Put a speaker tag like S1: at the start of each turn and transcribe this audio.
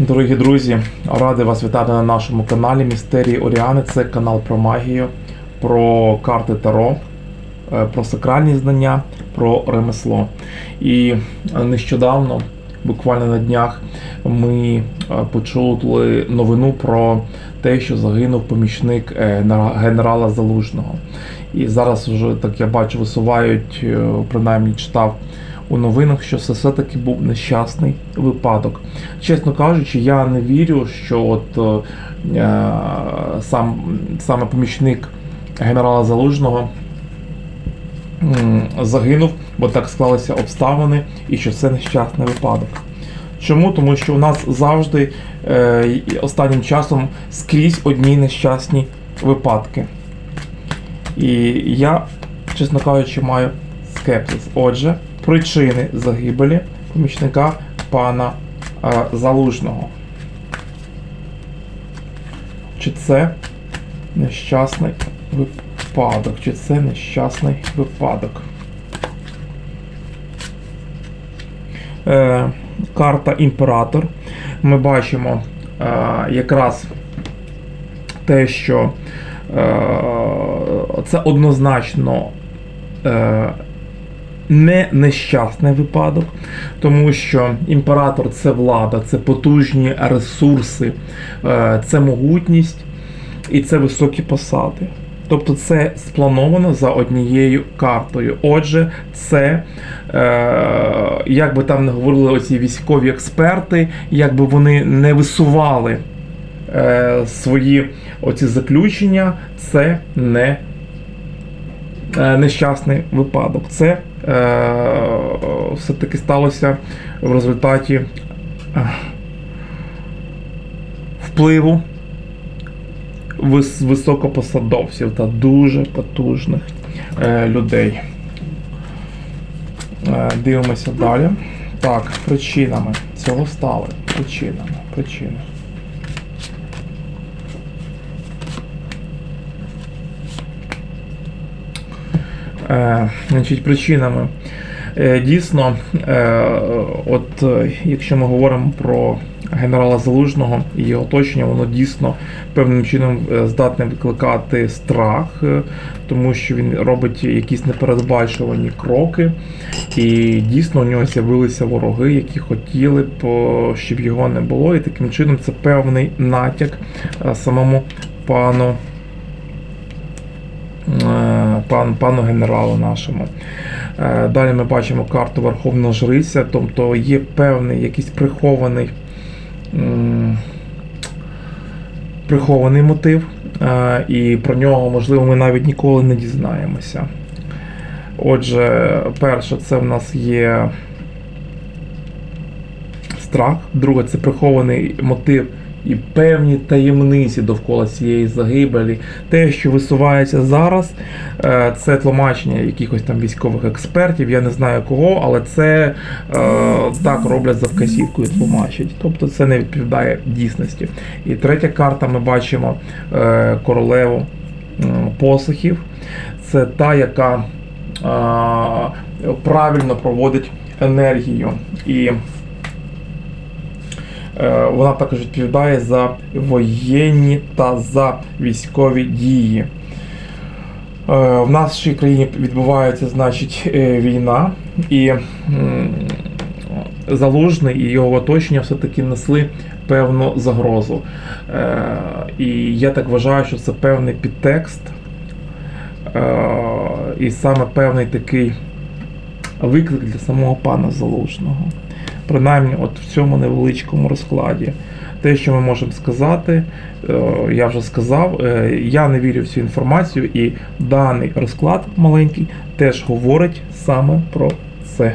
S1: Дорогі друзі, радий вас вітати на нашому каналі Містерії Оріани. Це канал про магію, про карти Таро, е, про сакральні знання, про ремесло. І е, нещодавно, буквально на днях, ми е, почули новину про те, що загинув помічник генерала Залужного. І зараз вже так я бачу, висувають, принаймні читав у новинах, що це все-таки був нещасний випадок. Чесно кажучи, я не вірю, що от е, е, сам саме помічник генерала Залужного загинув, бо так склалися обставини, і що це нещасний випадок. Чому? Тому що у нас завжди е, останнім часом скрізь одні нещасні випадки. І я, чесно кажучи, маю скепсис. Отже, причини загибелі помічника пана е, Залужного. Чи це нещасний випадок? Чи це нещасний випадок? Е, карта Імператор. Ми бачимо е, якраз те, що е, це однозначно е, не нещасний випадок, тому що імператор це влада, це потужні ресурси, е, це могутність і це високі посади. Тобто це сплановано за однією картою. Отже, це, е, як би там не говорили оці військові експерти, як би вони не висували е, свої оці заключення, це не е, нещасний випадок. Це все-таки сталося в результаті е, впливу вис- високопосадовців та дуже потужних е, людей. Е, дивимося далі. Так, причинами цього стали. Причинами. Причини. Значить, причинами. Е, Дійсно, е, от е, якщо ми говоримо про генерала Залужного і його оточення, воно дійсно певним чином е, здатне викликати страх, е, тому що він робить якісь непередбачувані кроки, і дійсно у нього з'явилися вороги, які хотіли б, щоб його не було. І таким чином це певний натяк е, самому пану е, пан, пану генералу нашому. Е, Далі ми бачимо карту Верховного Жриця, тобто є певний якийсь прихований, прихований мотив, е, і про нього, можливо, ми навіть ніколи не дізнаємося. Отже, перше, це в нас є страх, друге, це прихований мотив і певні таємниці довкола цієї загибелі. Те, що висувається зараз, е, це тлумачення якихось там військових експертів, я не знаю кого, але це е, так роблять за вказівкою тлумачать. Тобто це не відповідає дійсності. І третя карта ми бачимо е, королеву посухів. Це та, яка е, правильно проводить енергію. І Вона також відповідає за воєнні та за військові дії. Е, В нашій країні відбувається, значить, е, війна, і Залужний і його оточення все-таки несли певну загрозу. Е, І я так вважаю, що це певний підтекст, е, і саме певний такий виклик для самого пана Залужного принаймні от в цьому невеличкому розкладі. Те, що ми можемо сказати, е, я вже сказав, е, я не вірю в цю інформацію, і даний розклад маленький теж говорить саме про це.